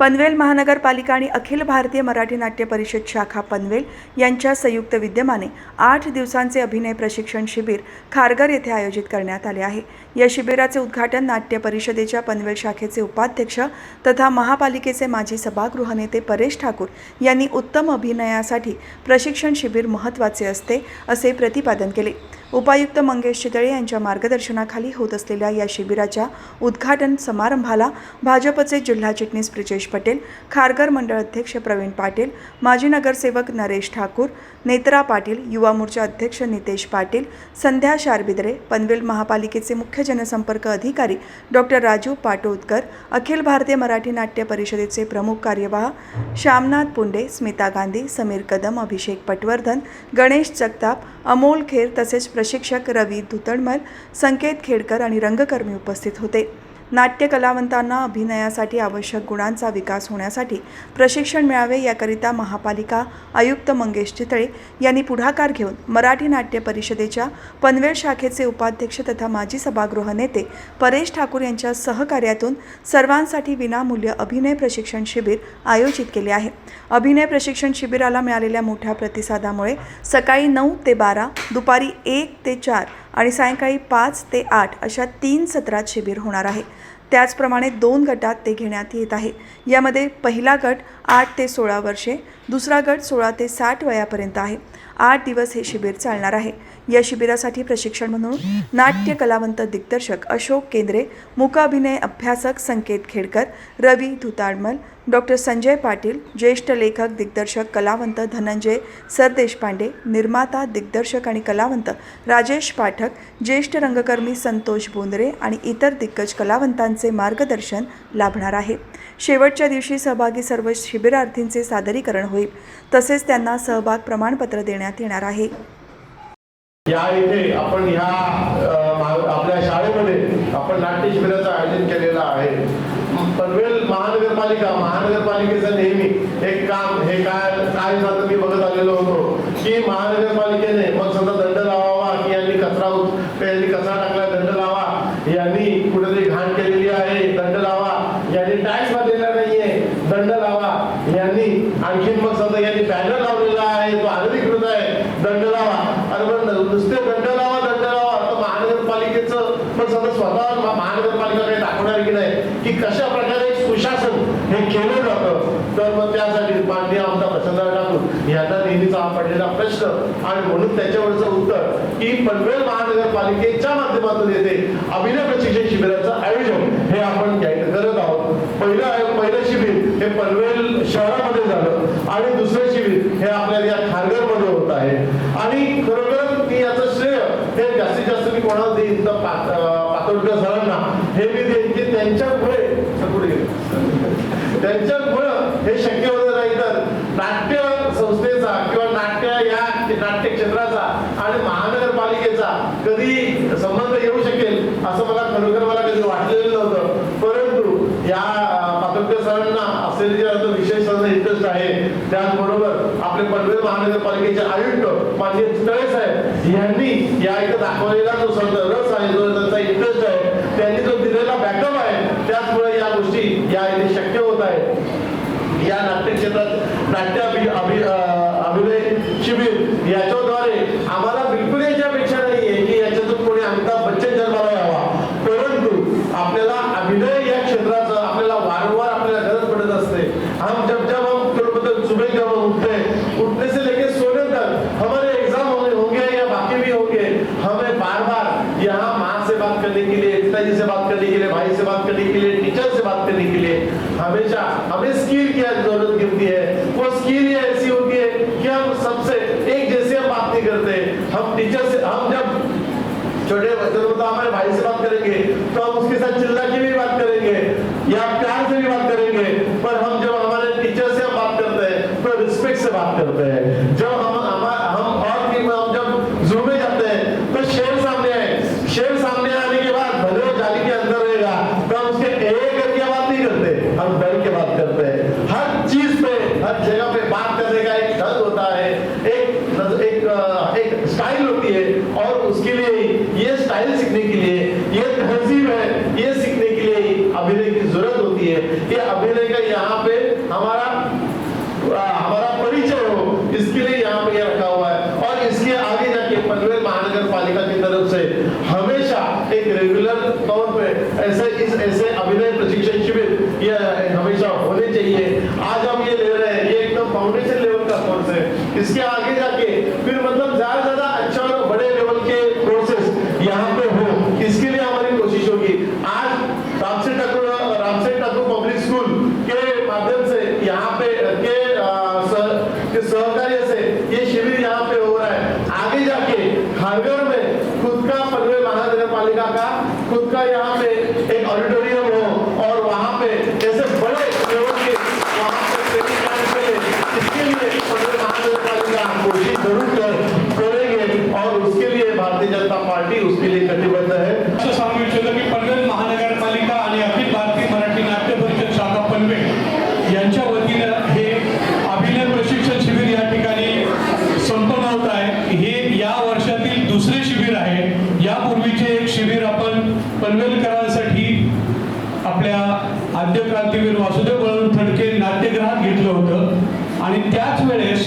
पनवेल महानगरपालिका आणि अखिल भारतीय मराठी नाट्य परिषद शाखा पनवेल यांच्या संयुक्त विद्यमाने आठ दिवसांचे अभिनय प्रशिक्षण शिबिर खारघर येथे आयोजित करण्यात आले आहे. या शिबिराचे उद्घाटन नाट्य परिषदेच्या पनवेल शाखेचे उपाध्यक्ष तथा महापालिकेचे माजी सभागृह नेते परेश ठाकूर यांनी उत्तम अभिनयासाठी प्रशिक्षण शिबिर महत्त्वाचे असते असे प्रतिपादन केले. उपायुक्त मंगेश चितळे यांच्या मार्गदर्शनाखाली होत असलेल्या या शिबिराच्या उद्घाटन समारंभाला भाजपचे जिल्हा चिटणीस ब्रिजेश पटेल खारघर मंडळ अध्यक्ष प्रवीण पाटील माजी नगरसेवक नरेश ठाकूर नेत्रा पाटील युवा मोर्चा अध्यक्ष नितेश पाटील संध्या शारबिद्रे पनवेल महापालिकेचे मुख्य जनसंपर्क अधिकारी डॉक्टर राजू पाटोदकर अखिल भारतीय मराठी नाट्य परिषदेचे प्रमुख कार्यवाह श्यामनाथ पुंडे स्मिता गांधी समीर कदम अभिषेक पटवर्धन गणेश जगताप अमोल खेर तसेच प्रशिक्षक रवी धुतडमल संकेत खेडकर आणि रंगकर्मी उपस्थित होते. नाट्य कलावंतांना अभिनयासाठी आवश्यक गुणांचा विकास होण्यासाठी प्रशिक्षण मिळावे याकरिता महापालिका आयुक्त मंगेश चितळे यांनी पुढाकार घेऊन मराठी नाट्य परिषदेच्या पनवेल शाखेचे उपाध्यक्ष तथा माजी सभागृह नेते परेश ठाकूर यांच्या सहकार्यातून सर्वांसाठी विनामूल्य अभिनय प्रशिक्षण शिबिर आयोजित केले आहे. अभिनय प्रशिक्षण शिबिराला मिळालेल्या मोठ्या प्रतिसादामुळे सकाळी नऊ ते बारा दुपारी एक ते चार आणि सायंकाळी पाच ते आठ अशा तीन सत्रात शिबिर होणार आहे. त्याचप्रमाणे दोन गटात ते घेण्यात येत आहे. यामध्ये पहिला गट आठ ते सोळा वर्षे दुसरा गट सोळा ते साठ वयापर्यंत आहे. आठ दिवस हे शिबिर चालणार आहे. या शिबिरासाठी प्रशिक्षण म्हणून नाट्य कलावंत दिग्दर्शक अशोक केंद्रे मुकाभिनय अभ्यासक संकेत खेडकर रवी धुताडमल डॉक्टर संजय पाटील ज्येष्ठ लेखक दिग्दर्शक कलावंत धनंजय सरदेशपांडे निर्माता दिग्दर्शक आणि कलावंत राजेश पाठक ज्येष्ठ रंगकर्मी संतोष बोंद्रे आणि इतर दिग्गज कलावंतांचे मार्गदर्शन लाभणार आहे. शेवटच्या दिवशी सहभागी सर्व शिबिरार्थींचे सादरीकरण होईल. तसेच त्यांना सहभाग प्रमाणपत्र देण्यात येणार आहे. या इथे आपण ह्या अ, महा- आपल्या शाळेमध्ये आपण नाट्य शिबिराचं आयोजन केलेलं आहे पनवेल महानगरपालिका महानगरपालिकेचं नेहमी एक काम हे काय काय झालं मी बघत आलेलो होतो. की महानगरपालिकेने मग समजा दंड लावावा की यांनी कचरा यांनी कचरा टाकला दंड लावा. यांनी कुठेतरी घाण केलेली आहे दंड लावा. यांनी टॅक्स भरलेला नाहीये दंड लावा. यांनी आणखीन मग समजा यांनी बॅनर लावलेला आहे तो अनधिकृत आहे दंड लावा. अरे पण नुसते दंड लावा दंड लावा. तर महानगरपालिकेचं पण समजा स्वतः महानगरपालिका काही दाखवणार की नाही की कशा प्रकारे सुशासन हे केलं जातं. तर मग त्यासाठी माननीय आमदार प्रशांतराव ठाकूर यांना नेहमीचा हा पडलेला प्रश्न आणि म्हणून त्याच्यावरचं उत्तर की पनवेल महानगरपालिकेच्या माध्यमातून येते अभिनय प्रशिक्षण शिबिराचं आयोजन हे आपण करत आहोत. पहिलं पहिलं शिबिर हे पनवेल शहरामध्ये झालं आणि दुसरं शिबिर हे आपल्या या खारघरमध्ये होत आहे. आणि खरोखर मी याचं श्रेय हे जास्तीत जास्त मी कोणाला देईन? तर पातोडकर सरांना. हे मी देईन की त्यांच्यामुळे सर, पुढे गेले. त्यांच्यामुळं हे शक्य होतं नाही तर नाट्य संस्थेचा किंवा नाट्य या नाट्य क्षेत्राचा आणि महानगरपालिकेचा कधी संबंध येऊ शकेल असं मला खरोखर मला कधी वाटलेलं नव्हतं परंतु या अं, पातोडकर सरांना असलेले जे आता विशेष इंटरेस्ट आहे त्याचबरोबर आपले पनवेल महानगरपालिकेचे आयुक्त माननीय तळे साहेब यांनी या इथं दाखवलेला जो सं- रस आहे जो त्यांचा इंटरेस्ट आहे त्यांनी जो दिलेला बॅकअप आहे त्याचमुळे या गोष्टी या इथे शक्य होत आहे या नाट्य क्षेत्रात नाट्य अभि से बात करने के लिए, भाई से बात करने के लिए टीचर से बात करने के लिए, हमेशा, हमें स्किल की ज़रूरत गिरती है। वो स्किल ऐसी होती है कि हम सबसे एक जैसे हम बात नहीं करते। हम टीचर से, हम जब छोटे बच्चों तो हमारे भाई से बात करेंगे तो हम उसके साथ चिल्ला के भी बात करेंगे, या प्यार से भी बात करेंगे। पर हम जब हमारे टीचर से हम बात करते हैं तो रिस्पेक्ट से बात करते हैं। जब हम हम हम और भी हम जब जू में जाते हैं तो शेर सामने आए शेर सामने आने के बाद भले वो जाली के अंदर रहेगा तो हम उसके ए करके बात नहीं करते हम डर के बात करते हैं हर चीज़ पे हर जगह पे बात करने का एक ढंग होता है एक एक अ, एक स्टाइल होती है और उसके लिए, ये स्टाइल सीखने के लिए, ये तहजीब है, ये सीखने के लिए अभिनय की ज़रूरत होती है। ये अभिनय का यहाँ पे हमारा हमारा परिचय हो, इसके लिए यहाँ पे रखा हुआ है। और इसके आगे जाके पनवेल महानगर पालिका की तरफ़ से हमेशा एक रेगुलर तौर पे ऐसे, इस, ऐसे अभिनय प्रशिक्षण शिविर, ये हमेशा होने चाहिए। आज हम ये ले रहे हैं, ये एकदम फाउंडेशन लेवल का कोर्स है। इसके आगे जाके दुसरे शिबिर आहे. यापूर्वीचे एक शिबिर आपण पनवेलकरांसाठी आपल्या आद्य क्रांतीवीर वासुदेव बळवंत फडके नाट्यगृहात घेतलं होतं. आणि त्याच वेळेस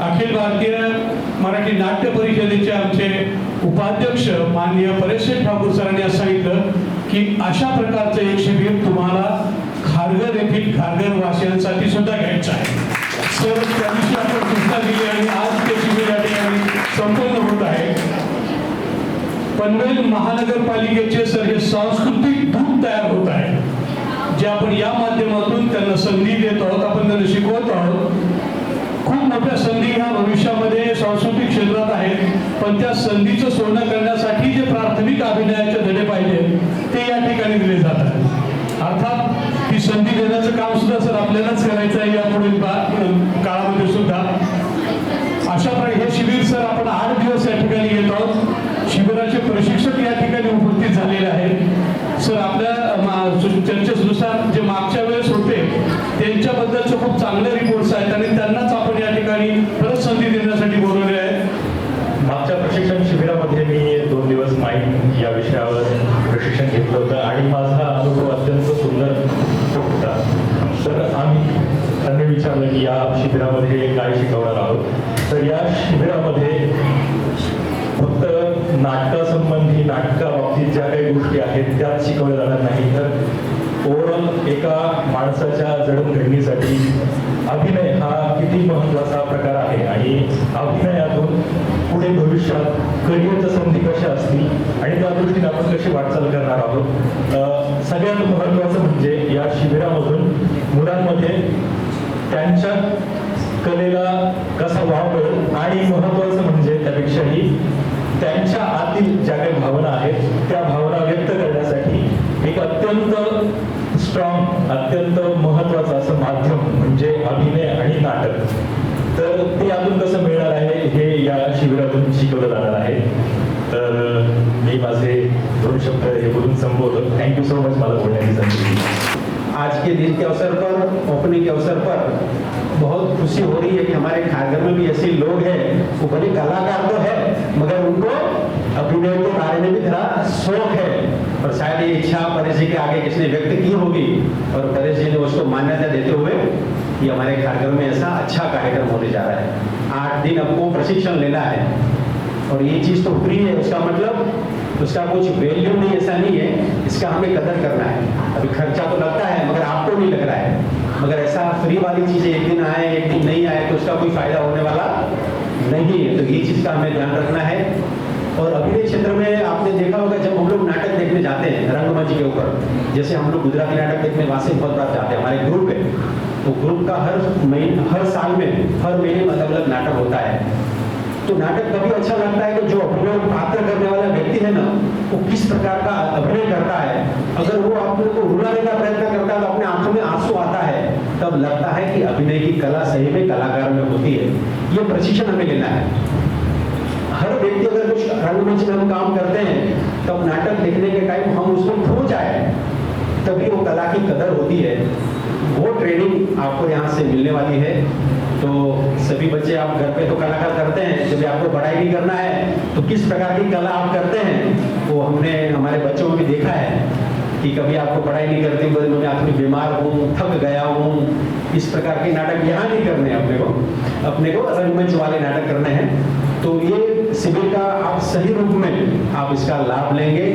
अखिल भारतीय मराठी नाट्य परिषदेचे आमचे उपाध्यक्ष माननीय परेश ठाकूर सरांनी असं सांगितलं की अशा प्रकारचं एक शिबिर तुम्हाला खारघर येथील खारघर वासियांसाठी सुद्धा घ्यायचं आहे. सर त्या दिवशी आपण सूचना दिली आणि आज ते शिबिर या ठिकाणी संपन्न होत आहे पनवेल महानगरपालिकेचे सर हे सांस्कृतिक दूत तयार होत आहे. जे आपण या माध्यमातून त्यांना संधी देत आहोत आपण त्यांना शिकवत आहोत. खूप मोठ्या संधी ह्या भविष्यामध्ये सांस्कृतिक क्षेत्रात आहेत. पण त्या संधीचं सोनं करण्यासाठी जे प्राथमिक अभिनयाचे धडे पाहिजे ते या ठिकाणी दिले जातात अर्थात ती संधी देण्याचं काम सुद्धा सर आपल्यालाच करायचं आहे यापुढील काळामध्ये सुद्धा. अशा प्रकारे हे शिबिर सर आपण आठ दिवस या ठिकाणी घेत आहोत. शिबिराचे प्रशिक्षक या ठिकाणी उपस्थित झालेले आहेत. सर आपल्या मा- चर्चेनुसार जे मागच्या वेळेस होते त्यांच्याबद्दलचे खूप चांगले रिपोर्ट्स आहेत आणि त्यांनाच आपण या ठिकाणी परत संधी देण्यासाठी बोलवले आहे. मागच्या प्रशिक्षण शिबिरामध्ये मी दोन दिवस माईक या विषयावर प्रशिक्षण घेतलं होतं आणि माझा अनुभव अत्यंत सुंदर होता. तर आम्ही त्यांनी विचारलं की या शिबिरामध्ये काय शिकवणार आहोत? तर या शिबिरामध्ये फक्त नाटकासंबंधी नाटकाबाबतीत ज्या काही गोष्टी आहेत त्याच शिकवल्या जाणार नाही. तर ओव्हरऑल एका माणसाच्या जडणघडणीसाठी अभिनय हा किती महत्त्वाचा प्रकार आहे? आणि अभिनयातून पुढे भविष्यात करिअरच्या संधी कशा असतील? आणि त्या दृष्टीने आपण कशी वाटचाल करणार आहोत? सगळ्यात महत्वाचं म्हणजे या शिबिरामधून मुलांमध्ये त्यांच्या कलेला कसा वाव मिळेल? आणि महत्वाचं म्हणजे त्यापेक्षाही त्यांच्या आतील ज्या काही भावना आहेत त्या भावना व्यक्त करण्यासाठी एक अत्यंत स्ट्रॉंग अत्यंत महत्वाचं असं माध्यम म्हणजे अभिनय आणि नाटक. तर ते यातून कसं मिळणार आहे हे या शिबिरातून शिकवलं जाणार आहे. तर मी माझे दोन शब्द हे बोलून संबोधतो. थँक्यू सो मच मला बोलण्याची संधी दिली. आज के दिन के अवसर पर, ओपनिंग के अवसर पर बहुत खुशी हो रही है कि हमारे खारगर में भी ऐसे लोग हैं। वो भले कलाकार तो है, मगर उनको अभिनय के बारे में भी थोड़ा शौक है। और शायद ये इच्छा परेश जी के आगे किसने व्यक्त की होगी। और परेश जी ने उसको मान्यता देते हुए कि हमारे खारगर में ऐसा अच्छा कार्यक्रम होने जा रहा है। आठ दिन आपको प्रशिक्षण लेना है। और ये चीज़ तो फ्री है, उसका मतलब उसका कुछ वैल्यू नहीं, ऐसा नहीं है। इसका हमें कदर करना है। अभी खर्चा तो लगता है, मगर आपको नहीं लग रहा है। मगर ऐसा फ्री वाली चीज़ें एक दिन आए, एक दिन नहीं आए तो उसका कोई फ़ायदा होने वाला नहीं है। तो ये चीज़ का हमें ध्यान रखना है। और अभिनय क्षेत्र में आपने देखा होगा, जब हम लोग नाटक देखने जाते हैं, रंगमंच के ऊपर, जैसे हम लोग गुजराती नाटक देखने वहाँ से बहुत बार जाते हैं, हमारे ग्रुप है तो ग्रुप का हर महीने हर साल में, हर महीने अलग अलग नाटक होता है। तो नाटक तभी अच्छा लगता है कि जो अभिनय पात्र करने वाला व्यक्ति है ना, वो किस प्रकार का अभिनय करता है। अगर वो अपने को रुलाने का प्रयत्न करता है तो अपने आँखों में आँसू आता है, तब लगता है कि अभिनय की कला सही में कलाकार में होती है। ये प्रशिक्षण हमें लेना है। हर व्यक्ति अगर कुछ रंगमंच में हम काम करते हैं, तब नाटक देखने के टाइम हम उसमें खो जाए, तभी वो कला की कदर होती है। वो ट्रेनिंग आपको यहाँ से मिलने वाली है। तो सभी बच्चे आप घर पे तो कलाकार करते हैं, जब आपको पढ़ाई भी करना है तो किस प्रकार की कला आप करते हैं, वो हमने, हमारे बच्चों में भी देखा है कि कभी आपको पढ़ाई नहीं करती, बोले, मैं अपनी बीमार हूँ, थक गया हूँ। इस प्रकार के नाटक यहाँ नहीं करने अपने को। अपने को रंगमंच वाले नाटक करने हैं। तो ये शिविर का आप सही रूप में आप इसका लाभ लेंगे।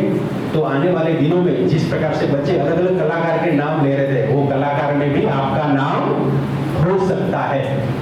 तो आने वाले दिनों में जिस प्रकार से बच्चे अलग अलग कलाकार के हो सकता है